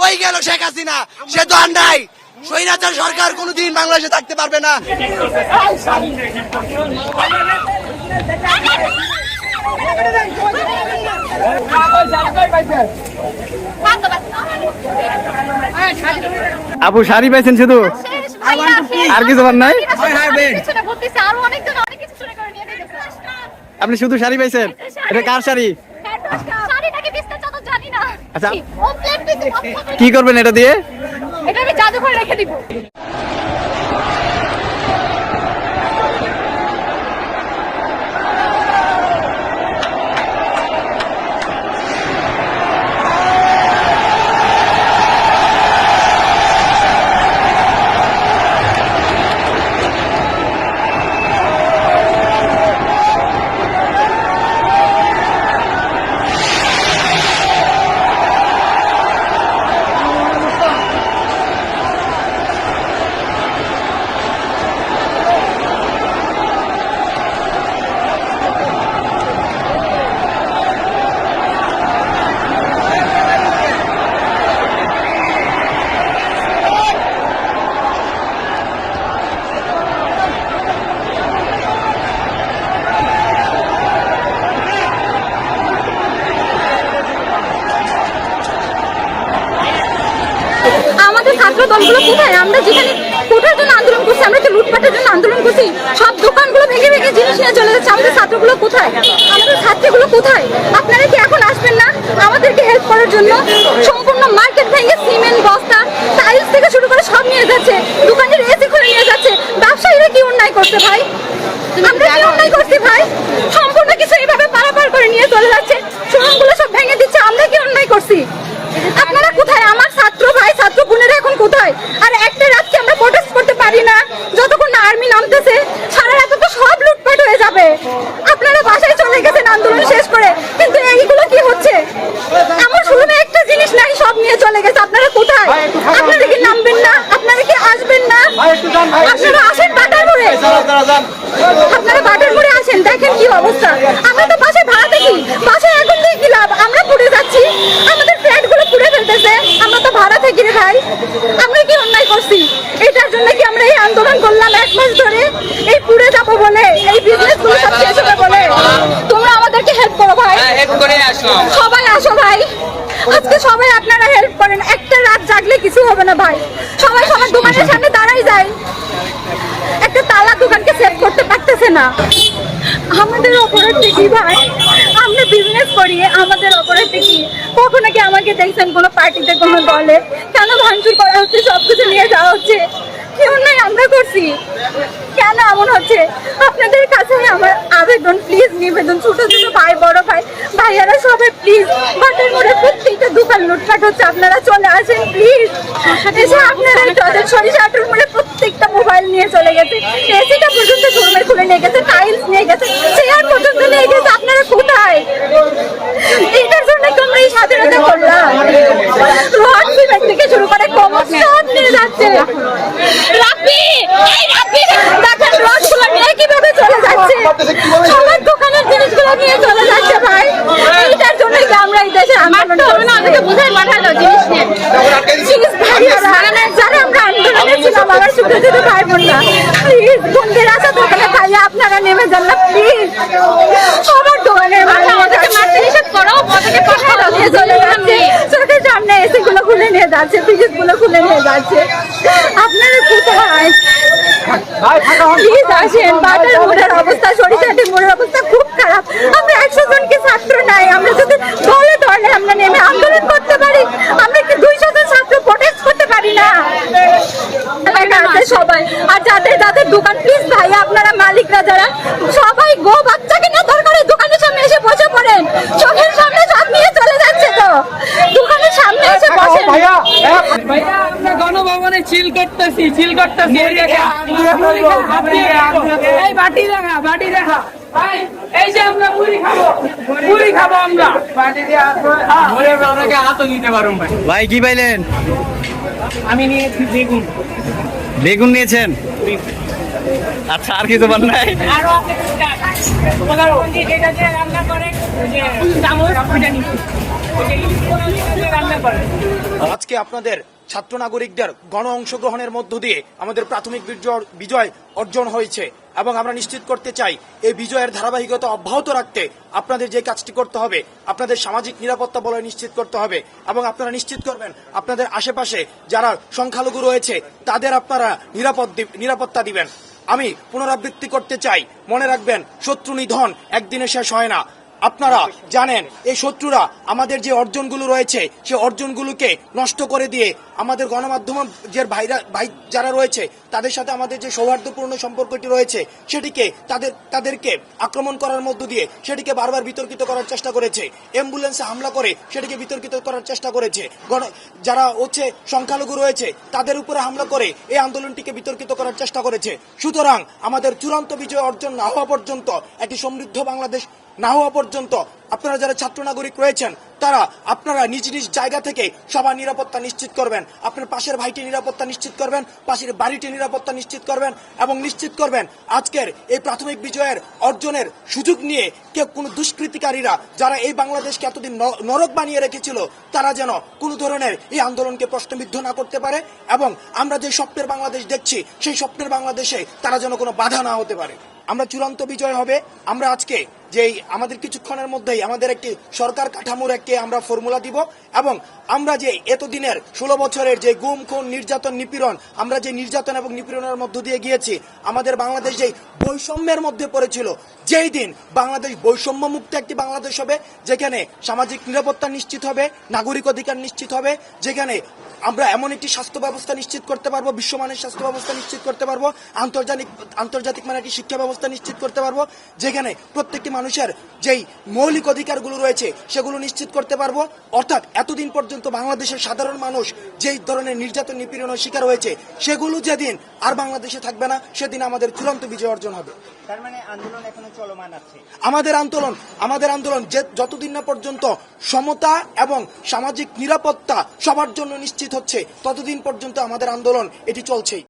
কই গেল শেখ হাসিনা সে তো আর নাই স্বৈরাচার সরকার কোনোদিন বাংলাদেশে থাকতে পারবে না আপু শাড়ি পাইছেন শুধু আর কিছু নাই? আপনি শুধু শাড়ি পাইছেন এটা কার শাড়ি শাড়িটাকে বিস্তার চাদর জানি না আচ্ছা। কি করবেন এটা দিয়ে? এটা আমি জাদুঘরে রেখে দিব। দলগুলো কোথায়? আমরা যেখানে কোথার জন্য আন্দোলন করছি, আমরা তো লুটপাটের জন্য আন্দোলন করছি। সব দোকানগুলো ভেঙে ভেঙে জিনিস নিয়ে চলে যাচ্ছে। আমাদের ছাত্রগুলো কোথায়? আমাদের ছাত্রীগুলো কোথায়? আপনারা কি এখন আসবেন না আমাদেরকে হেল্প করার জন্য সম্পূর্ণ মার্কেট ভেঙে সিমেন্ট বস্তা টাইলস থেকে শুরু করে সব নিয়ে যাচ্ছে দোকানের এসি খুলে নিয়ে যাচ্ছে ব্যবসায়ীরা কি অন্যায় করছে ভাই আমরা কি অন্যায় করছি ভাই সম্পূর্ণ কিছু এইভাবে পারাপার করে নিয়ে চলে যাচ্ছে শোরুমগুলো সব ভেঙে দিচ্ছে আমরা কি অন্যায় করছি আপনারা কোথায় আমার ছাত্র ভাই ছাত্র বোনেরা এখন কোথায় আর একটা রাতকে আমরা প্রোটেস্ট করতে পারি না যতক্ষণ না আর্মি নামতেছে সারা রাত তো সব লুটপাট হয়ে যাবে আপনারা বাসায় চলে গেছেন আন্দোলন শেষ করে কিন্তু এইগুলো কি হচ্ছে আমার শুরুতে একটা জিনিস নাই সব নিয়ে চলে গেছে আপনারা কোথায় আপনারা কি নামবেন না আপনারা কি আসবেন না? আপনারা আসেন বাটার মোড়ে আপনারা বাটার মোড়ে আসেন দেখেন কি অবস্থা। আমরা তো বাসায় ভাড়া দেখি বাসায় এখন দিয়ে কি লাভ? আমরা পুড়ে যাচ্ছি আমাদের ফ্ল্যাটগুলো পুড়ে ফেলতেছে। আমরা তো ভাড়া থাকি রে ভাই। আমরা কি অন্যায় করছি? এটার জন্য কি আমরা এই আন্দোলন করলাম এক মাস ধরে? এই পুড়ে যাব বলে এই বিজনেসগুলো সব শেষ হবে বলে। তোমরা আমাদেরকে হেল্প করো ভাই। হেল্প করে আসলাম। সবাই আসো ভাই। আজকে সবাই আপনারা হেল্প করেন। একটা রাত জাগলে কিছু হবে না ভাই। সবাই সবার দোকানের সামনে দাঁড়াই যায়। একটা তালা দোকানকে সেভ করতে পারতেছে না। আমাদের অপরাধ কি ভাই। আমরা বিজনেস করি আমাদের অপরাধ কি কখনো কি আমাকে দেখছেন কোনো পার্টিতে কোনো দলে? কেন ভাঙচুর করা হচ্ছে? সবকিছু নিয়ে যাওয়া হচ্ছে। কেউ নাই, আমরা করছি। কেন এমন হচ্ছে? আপনাদের কাছে আমার আবেদন প্লিজ নিবেদন, ছোট ছোট ভাই, বড় ভাই, ভাইয়ারা সবাই প্লিজ বাটের মোড়ে প্রত্যেকটা দোকান লুটপাট হচ্ছে, আপনারা চলে আসেন প্লিজ এসে আপনারা তাদের সরিষা আটুর মোড়ে প্রত্যেকটা মোবাইল নিয়ে চলে গেছে। এসিটা পর্যন্ত শোরুমে খুলে নিয়ে গেছে টাইলস নিয়ে গেছে চেয়ার পর্যন্ত নিয়ে গেছে আপনারা কোথায় এটার জন্য কি আমরা এই স্বাধীনতা করলাম রড সিমেন্ট থেকে শুরু করে কমর সব নিয়ে যাচ্ছে। রাব্বি এই রাব্বি দেখেন রডগুলো নিয়ে কীভাবে চলে যাচ্ছে। সবার দোকানের জিনিসগুলো নিয়ে চলে যাচ্ছে ভাই। এইটার জন্য কি আমরা এই দেশে আন্দোলন করব না আমাদেরকে বুঝাই পাঠালো জিনিস নিয়ে। প্লিজ ভাইয়ারা যারা আমরা আন্দোলনে ছিলাম আমার ছোট ছোট ভাই বোনরা। প্লিজ বন্ধের আছে দোকানে ভাইয়া আপনারা নেমে যান না প্লিজ সবার দোকানের হিসাব করো ওদেরকে পাঠালো নিয়ে চলে যাচ্ছে চোখের সামনে এসে গুলো খুলে নিয়ে যাচ্ছে ফ্রিজগুলো খুলে নিয়ে যাচ্ছে। আপনারা কোথায়? প্লিজ আসেন বাটার মোড়ের অবস্থা সরিষাটি মোড়ের অবস্থা খুব খারাপ। আমরা একশো জনকে ছাত্র নাই আমরা যদি দলে দলে আমরা নেমে আন্দোলন করতে পারি আমরা কি দুইশো জন ছাত্র প্রোটেস্ট করতে পারি না? সবাই। আর যাদের যাদের দোকান প্লিজ ভাই আপনারা মালিকরা যারা সবাই গো বাচ্চাকে না দরকার হয় দোকানের সামনে এসে বসে পড়েন চোখের সামনে সব নিয়ে চলে যাচ্ছে তো দোকানের সামনে এসে বসেন ভাইয়া আমরা গণভবনে চিল করতেছি চিল করতেছি। এই বাটি দেখা বাটি দেখা। ভাই, এই যে আমরা মুড়ি খাব মুড়ি খাব আমরা। বাটি দিয়ে আপনাকে হাতও দিতে পারুন ভাই। ভাই কি পাইলেন? আমি নিয়েছি বেগুন। বেগুন নিয়েছেন? আচ্ছা আর কিছু পান নাই? আরও আছে যেটা দিয়ে রান্না করে যে চামচ ওইটা নিচ্ছি। রান্না করে আজকে আপনাদের ছাত্র নাগরিকদের গণ অংশগ্রহণের মধ্য দিয়ে আমাদের প্রাথমিক বিজয়- অর্জন হয়েছে এবং আমরা নিশ্চিত করতে চাই এই বিজয়ের ধারাবাহিকতা অব্যাহত রাখতে আপনাদের যে কাজটি করতে হবে, আপনাদের সামাজিক নিরাপত্তা বলয় নিশ্চিত করতে হবে এবং আপনারা নিশ্চিত করবেন আপনাদের আশেপাশে যারা সংখ্যালঘু রয়েছে, তাদের আপনারা নিরাপদ নিরাপত্তা দিবেন। আমি পুনরাবৃত্তি করতে চাই। মনে রাখবেন, শত্রু নিধন একদিনে শেষ হয় না। আপনারা জানেন, এই শত্রুরা আমাদের যে অর্জনগুলো রয়েছে সে অর্জনগুলোকে নষ্ট করে দিয়ে আমাদের গণমাধ্যম যে ভাইরা ভাই যারা রয়েছে তাদের সাথে আমাদের যে সৌহার্দ্যপূর্ণ সম্পর্কটি রয়েছে, সেটিকে তাদের, তাদেরকে আক্রমণ করার মধ্য দিয়ে সেটিকে বারবার বিতর্কিত করার চেষ্টা করেছে। অ্যাম্বুলেন্সে হামলা করে সেটিকে বিতর্কিত করার চেষ্টা করেছে। যারা হচ্ছে সংখ্যালঘু রয়েছে, তাদের উপরে হামলা করে এই আন্দোলনটিকে বিতর্কিত করার চেষ্টা করেছে। সুতরাং আমাদের চূড়ান্ত বিজয় অর্জন না হওয়া পর্যন্ত, একটি সমৃদ্ধ বাংলাদেশ না হওয়া পর্যন্ত আপনারা যারা ছাত্র নাগরিক রয়েছেন, তারা আপনারা নিজ নিজ জায়গা থেকে সবার নিরাপত্তা নিশ্চিত করবেন। আপনার পাশের ভাইটি নিরাপত্তা নিশ্চিত করবেন, পাশের বাড়িটি নিরাপত্তা নিশ্চিত করবেন এবং নিশ্চিত করবেন আজকের এই প্রাথমিক বিজয়ের অর্জনের সুযোগ নিয়ে কেউ কোনো দুষ্কৃতিকারীরা যারা এই বাংলাদেশকে এতদিন নরক বানিয়ে রেখেছিল, তারা যেন কোনো ধরনের এই আন্দোলনকে প্রশ্নবিদ্ধ না করতে পারে এবং আমরা যে স্বপ্নের বাংলাদেশ দেখছি, সেই স্বপ্নের বাংলাদেশে তারা যেন কোনো বাধা না হতে পারে। আমরা চূড়ান্ত বিজয় হবে। আমরা আজকে যে আমাদের কিছুক্ষণের মধ্যেই আমাদের একটি সরকার কাঠামোর একটি আমরা ফর্মুলা দিব এবং আমরা যে এতদিনের ষোলো বছরের যে গুম, খুন, নির্যাতন, নিপীড়ন, আমরা যে নির্যাতন এবং নিপীড়নের মধ্য দিয়ে গিয়েছি, আমাদের বাংলাদেশ যেই বৈষম্যের মধ্যে পড়েছিল, যেই দিন বাংলাদেশ বৈষম্য মুক্ত একটি বাংলাদেশ হবে, যেখানে সামাজিক নিরাপত্তা নিশ্চিত হবে, নাগরিক অধিকার নিশ্চিত হবে, যেখানে আমরা এমন একটি স্বাস্থ্য ব্যবস্থা নিশ্চিত করতে পারব, বিশ্বমানের স্বাস্থ্য ব্যবস্থা নিশ্চিত করতে পারব, আন্তর্জাতিক আন্তর্জাতিক মানে একটি শিক্ষা ব্যবস্থা নিশ্চিত করতে পারব, যেখানে প্রত্যেকটি মানুষের যেই মৌলিক অধিকারগুলো রয়েছে সেগুলো নিশ্চিত করতে পারব। অর্থাৎ এতদিন পর্যন্ত বাংলাদেশের সাধারণ মানুষ যেই ধরনের নির্যাতন নিপীড়নের শিকার হয়েছে সেগুলো যেদিন আর বাংলাদেশে থাকবে না সেদিন আমাদের চূড়ান্ত বিজয় অর্জন হবে। তার মানে আন্দোলন এখনও চলমান আছে? আমাদের আন্দোলন আমাদের আন্দোলন যে যতদিন না পর্যন্ত সমতা এবং সামাজিক নিরাপত্তা সবার জন্য নিশ্চিত হচ্ছে ততদিন পর্যন্ত আমাদের আন্দোলন এটি চলছেই।